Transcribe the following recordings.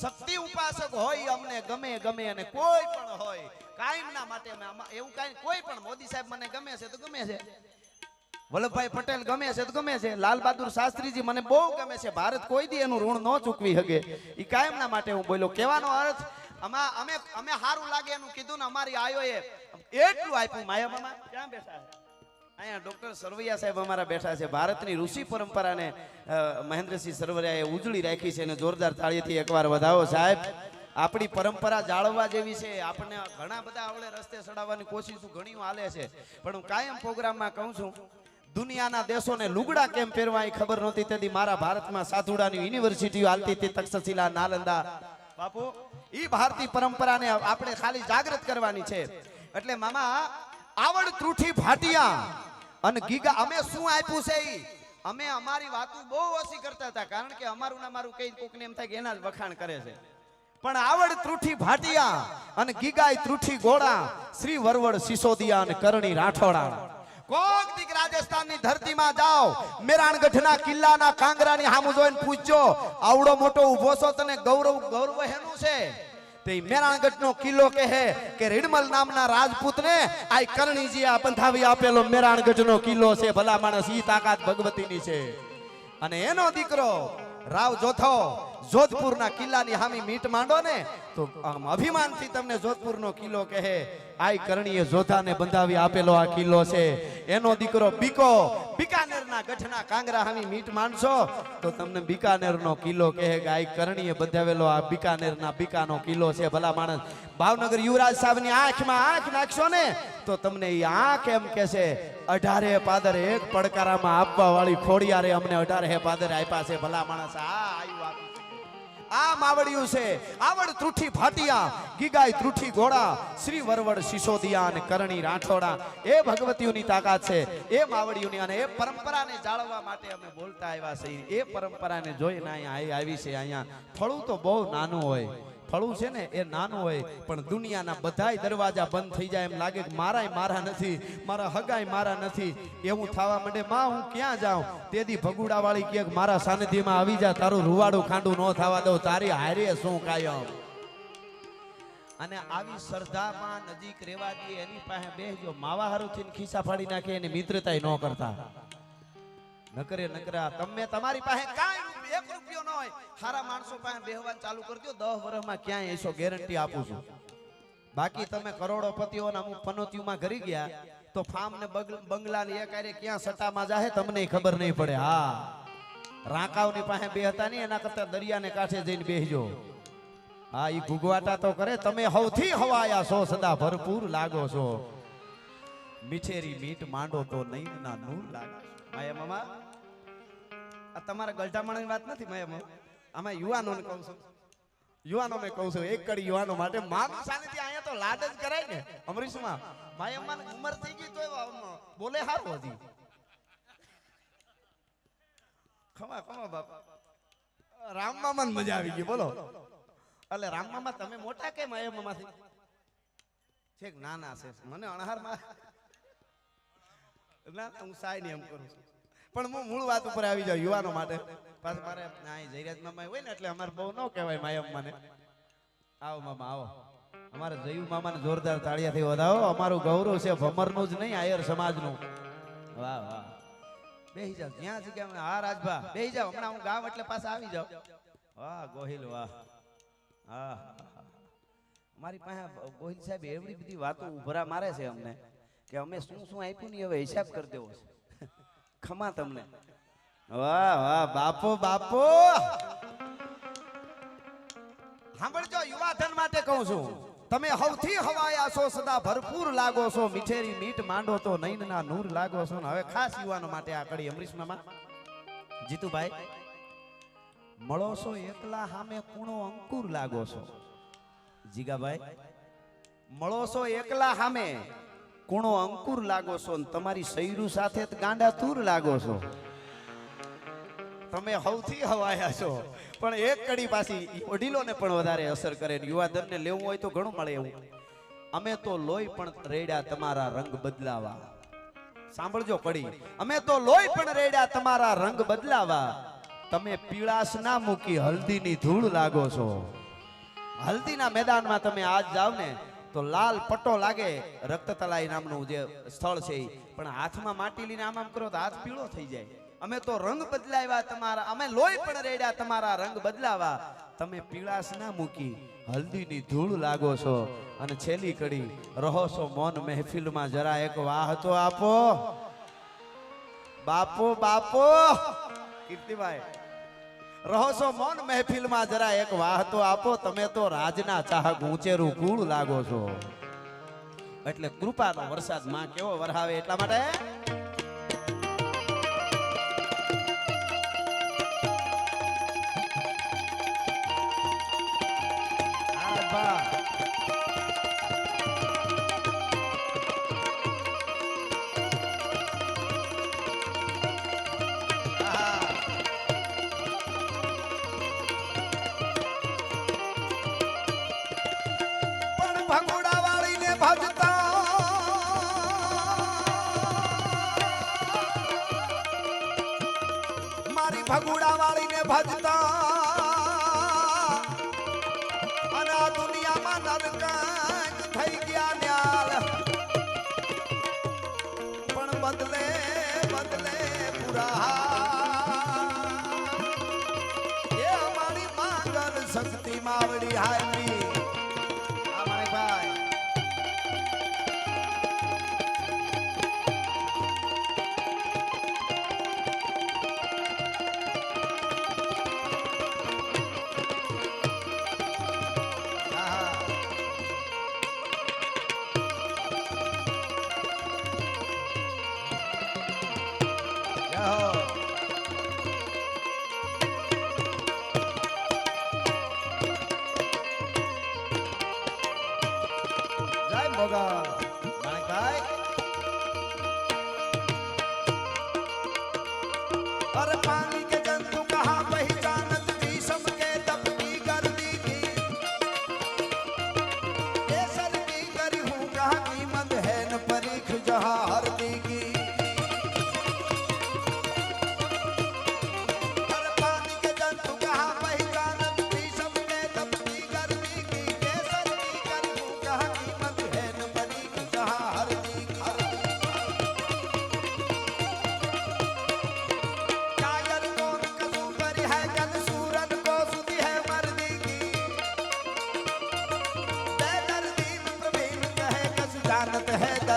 શક્તિ ઉપાસક હોય અમને ગમે ગમે અને કોઈ પણ હોય, કાયમના માટે એવું કાંઈ કોઈ પણ મોદી સાહેબ મને ગમે છે તો ગમે છે. વલ્લભભાઈ પટેલ ગમે છે તો ગમે છે. લાલ બહાદુર શાસ્ત્રીજી મને બહુ ગમે છે. ભારત કોઈ દી એનું ઋણ ન ચૂકવી શકે. એ કાયમના માટે હું બોલ્યો. કહેવાનો અર્થ આમાં અમે અમે સારું લાગે એનું કીધું ને અમારી આયોએ એટલું આપ્યું, માયા મામા છે અહીંયા ડોક્ટર સરવૈયા સાહેબ અમારા બેઠા છે. ભારતની ઋષિ પરંપરાને મહેન્દ્રસિંહ સરવૈયાએ ઉજળી રાખી છે અને જોરદાર તાળીથી એકવાર વધાવો સાહેબ. આપણી પરંપરા જાળવવા જેવી છે. આપણને ઘણા બધા આવડે રસ્તે ચડાવવાની કોશિશ ઘણી હાલે છે. પણ હું કાયમ પ્રોગ્રામમાં કહું છું, દુનિયાના દેશોને લુગડા કેમ પહેરવા એ ખબર નહોતી. તેથી મારા ભારતમાં સાધુડાની યુનિવર્સિટીઓ હાલતી હતી, તક્ષશિલા, નાલંદા. બાપુ એ ભારતીય પરંપરાને આપણે ખાલી જાગૃત કરવાની છે. એટલે મામા, આવડ ત્રુઠી ભાટિયા. અને ગીગા અમે શું આપ્યું છે ઈ? અમે અમારી વાતો બહુ ઓછી કરતા હતા કારણ કે અમારું ના મારું કઈ કોકને એમ થાય કે એના જ વખાણ કરે છે. પણ આવડ ત્રુઠી ભાટિયા અને ગીગાય ત્રુઠી ગોળા શ્રી વરવડ સિસોદિયા અને કરણી રાઠોડા. કોક દીક રાજસ્થાનની ધરતીમાં જાઓ મેરાણગઢના કિલ્લાના કાંગરાની હામું જોઈને પૂછજો આવડો મોટો ઊભો છો તને ગૌરવ ગૌરવ હેનું છે? તે મેરાણગઢનો કિલ્લો કહે કે રીડમલ નામના રાજપૂતને આ કરણીજી આ બંધાવી આપેલો મેરાણગઢનો કિલ્લો છે. ભલા માણસ ઈ તાકાત ભગવતીની છે. અને એનો દીકરો રાવ જોથો જોધપુરના કિલ્લાની હામી મીટ માંડો ને, તો આમ અભિમાનથી તમને જોધપુરનો કિલ્લો કહે, આઈ કરણીએ જોધાને બંધાવી આપેલો આ કિલ્લો છે એનો દીકરો બીકો, બીકાનેરના ગઠના કાંગરા હામી મીટ માંડશો, તો તમને બીકાનેરનો કિલ્લો કહે કે આઈ કરણીએ બંધાવેલો આ બિકાનેરના બીકાનો કિલ્લો છે ભલા માણસ, ભાવનગર યુવરાજ સાહેબની આંખમાં આંખ નાખશો ને, તો તમને એ આંખ એમ કે છે, અઢારે પાદર એક પડકારામાં આપવા વાળી ખોડિયારે અમને અઢારે પાદર આપ્યા છે ભલા માણસ આ આયુ. આ માવડિયું છે. આવડ ત્રુઠી ભાટિયા ગીગાય ત્રુઠી ઘોડા, શ્રી વરવડ સિસોદિયા અને કરણી રાઠોડા. એ ભગવતીઓની તાકાત છે. એ માવડિયુંની અને એ પરંપરાને જાળવવા માટે અમે બોલતા આવ્યા છીએ. એ પરંપરાને જોઈને અહીંયા આવી છે. અહીંયા ફળું તો બહુ નાનું હોય. ફળું છે ને એ નાનું હોય, પણ દુનિયાના બધાય દરવાજા બંધ થઈ જાય એમ લાગે કે મારાય મારા નથી, મારા હગાય મારા નથી. એવું થવા માંડે, માં, હું ક્યાં જાઉં? તેથી ભગુડા વાળી કે, મારા સાનિધ્યમાં આવી જા, તારું રૂવાડું ખાંડું ન થવા દઉં, તારી હારે શું કાયમ? અને આવી શ્રદ્ધામાં નજીક રહેવા દે, એની પાસે બેસજો માવા હારુથી ખિસ્સા ફાડી નાખે, એની મિત્રતાય ન કરતા. નકરે નકરા તમે તમારી પાસે કાંઈ એક રૂપિયો ન હોય. સારા માણસો પાસે બેહવાન ચાલુ કરજો. દસ વર્ષમાં ક્યાંય એસો ગેરંટી આપું છું. બાકી તમે કરોડોપતિઓના પનોતીઓમાં ઘરી ગયા, તો ફાર્મ ને બંગલા ને એક ક્યાં સટામાં જાહે તમને ખબર નહીં પડે. હા. રાંકાવની પાસે બે હતા નહીં, એના કરતા દરિયાને કાંઠે જઈને બેહજો. હા એ ભૂગવાટા તો કરે. તમે હવથી હવાયા છો, સદા ભરપૂર લાગો છો. મીઠેરી મીઠ માંડો તો નહીં ના નૂર લાગે માયા મામા? આ તમારા ગલઢામણની વાત નથી મેં. આમાં યુવાનોને કહું છું. યુવાનોને કહું છું એક કડી યુવાનો માટે માનું સાનિધ્ય અહીંયા તો લાડ જ કરાય ને અમરીશમાં. માયા મામાની ઉંમર થઈ ગઈ તો બોલે હારું હજી. ખમા ખમા બાપા. રામ મામાને મજા આવી ગઈ બોલો. એટલે રામ મામા તમે મોટા કેમ માયા મામાથી? છેક નાના છે. મને અણહારમાં ના ના, હું સાય નહીં એમ કરું છું. પણ હું મૂળ વાત ઉપર આવી જાઉં યુવાનો માટે. પાછું મારે આ જયરાજ મામા હોય ને એટલે અમારે બહુ ન કહેવાય માયમ મને. આવો મામા, આવો. અમારે જયુ મામાને જોરદાર તાળિયાથી વધાવો. અમારું ગૌરવ છે ભમરનું જ નહીં, આયર સમાજનું. વાહ વાહ. બેહી જાવ જ્યાં જગ્યા હા, રાજભા, બેહી જાવ હમણાં હું ગામ એટલે પાછા આવી જાવ વાહ, ગોહિલ, વાહ. હા. મારી પાસે ગોહિલ સાહેબ એવડી બધી વાતો ઉભરા મારે છે અમને, કે અમે શું શું આપ્યું ને હવે હિસાબ કરી દેવો છે. ખમા તમને. વાહ વાહ, બાપો બાપો. સાંભળજો, યુવાધન માટે કહું છું. તમે હવથી હવાયા છો, સદા ભરપૂર લાગો છો. મીઠેરી મીઠ માંડો તો નૈનના નૂર લાગો છો. ને હવે ખાસ યુવાનો માટે આ કડી અમરીશ મામા જીતુભાઈ, મળો છો એકલા સામે કુણો અંકુર લાગો છો. જીગાભાઈ, મળો છો એકલા સામે કૂણો અંકુર લાગો છો ને તમારી સૈરું સાથે ગાંડા તૂર લાગો છો. તમે હવથી હવાયા છો. પણ એક કડી પાછી વડીલોને પણ વધારે અસર કરે યુવાધનને લેવું હોય તો ઘણું મળે એવું. અમે તો લોહી પણ રેડ્યા તમારા રંગ બદલાવા. સાંભળજો કડી. અમે તો લોહી પણ રેડ્યા તમારા રંગ બદલાવા. તમે પીળાશ ના મૂકી હલ્દીની ધૂળ લાગો છો. હલ્દીના મેદાનમાં તમે આજ જાવ ને તો લાલ પટ્ટો લાગે રક્ત તલાઈ નામનું જે સ્થળ છે પણ હાથમાં માટી લઈને આમ આમ કરો તો હાથ પીળો થઈ જાય. અમે તો રંગ બદલાવ્યા તમારા, અમે લોહી પણ રેડ્યા તમારા રંગ બદલાવા. તમે પીળાશ ના મૂકી હલ્દીની ધૂળ લાગો છો અને છેલ્લી કડી રહો છો મૌન મહેફિલમાં. જરા એક વાહ તો આપો. બાપો બાપો. કીર્તિભાઈ રહો છો મૌન મહેફિલમાં, જરા એક વાહ તો આપો. તમે તો રાજના ચાહક ઊંચેરું કુળ લાગો છો. એટલે કૃપાનો વરસાદમાં કેવો વરહાવે એટલા માટે? ભજતા. મારી ભગુડા વાળીને ભજતા. અને આ દુનિયામાં નરકંક થઈ ગયા ન્યાલ. પણ બદલે બદલે પુરા. એ અમારી માંગલ શક્તિ માવડી હારી. વગર પાણી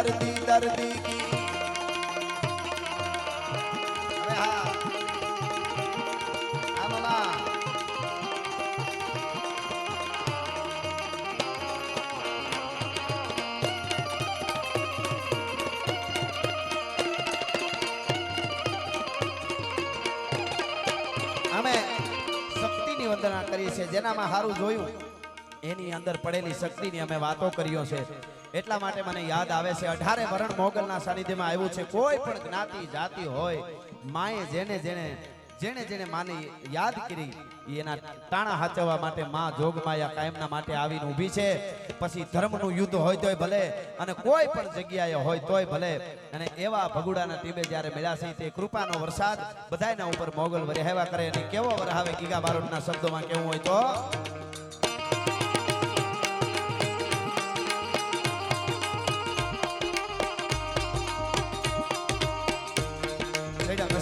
દર્દી દર્દી અમે શક્તિની વંદના કરીએ છીએ, જેનામાં સારું જોયું. એની અંદર પડેલી શક્તિની અમે વાતો કર્યો છે એટલા માટે મને યાદ આવે છે, અઢારે વરણ મોગલના સાનિધ્યમાં આવ્યું છે, કોઈ પણ જ્ઞાતિ, જાતિ હોય, માએ જેને જેને જેને જેને માને યાદ કરી એના તાણા હાચવવા માટે માં જોગમાયા કાયમના માટે આવીને ઊભી છે. પછી ધર્મનું યુદ્ધ હોય તોય ભલે, અને કોઈ પણ જગ્યાએ હોય તોય ભલે, અને એવા ભગુડાના ટીમે જ્યારે મળ્યા છે, તે કૃપાનો વરસાદ બધાના ઉપર મોગલ વરહાવ્યા કરે. અને કેવો વરહાવે ગીગા બારોટના શબ્દોમાં કેવું હોય તો?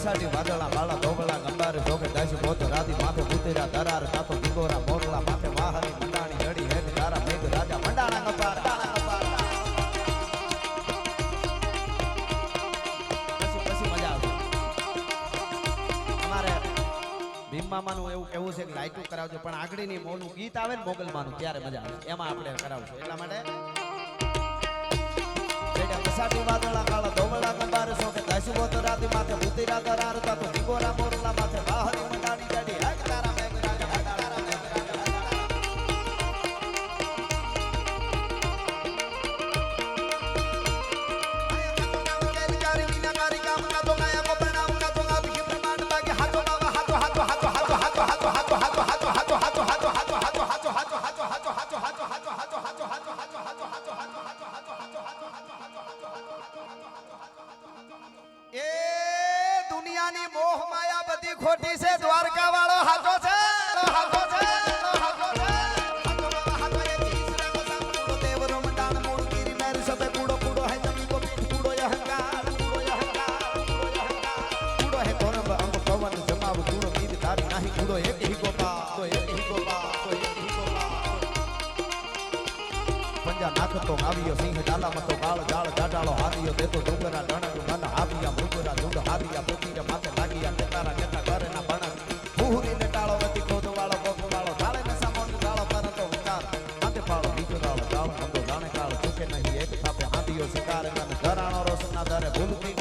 છેડા વાદળા, બાળા ધોબળા ગંબાર જોગે દાસી મોત, રાધી માથે ભૂતેરા દરાર કાતો દીગોરા મોરલા માથે વાહની મંડાણી જડી હેત તારા મેઘ રાજા, મંડાણા ગંબાર મામાનું એવું કેવું છે કે લાઈટું કરાવજો પણ આગળની મોનું ગીત આવે ને મોગલમાનું, ત્યારે મજા આવે એમાં આપણે કરાવશું. એટલા માટે જેડા કસાટી વાદળા કાળા ધોવળા કંબાર શોકે દાસી બોત રાતી માથે ભૂતી રાતા રારતા તો દીગોરા મોરલા માથે, વાહરી મંડાણી દુનિયાની મોહ માયા બધી ખોટી છે દ્વારકા વાળો હાથો છે હાથો છે જમાવ ગુણો ગીર ધારી નાહી ગુડો એક હિગો પા તો એક હિગો પા તો એક હિગો પા પંજા નાખતો આવ્યો સિંહ ડાલામાં તો કાળ જાળ ગાડાળો હાર્યો દેતો ડુંગરા ડણ મન આવ્યા મૃગરા ઝુંડ હાર્યા પોતીને માથે લાગ્યા નેતારા નેતા કરે ના બણ ભૂહરી ને ટાળો વધી ખોદ વાળો કોક વાળો ઢાળે ને સામોન ડાળો કરતો ઉતાર હાથે પાળો બીજો ડાળો ડાળો મંદો જાણે કાળ. ચૂકે નહીં, એક થાપે હાથીઓ શિકાર ને ઘરાણો રોશના દરે ભૂલતી